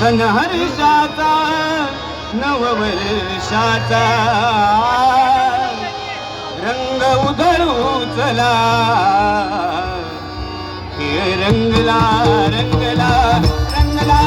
सन हर्षाचा नववर्षाचा रंग उधळू चला. हे रंगला रंगला रंगला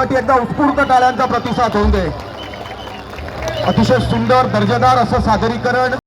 ग्रुपसाठी एकदा उत्स्फूर्त टाळ्यांचा प्रतिसाद होऊन दे. अतिशय सुंदर दर्जेदार असं सादरीकरण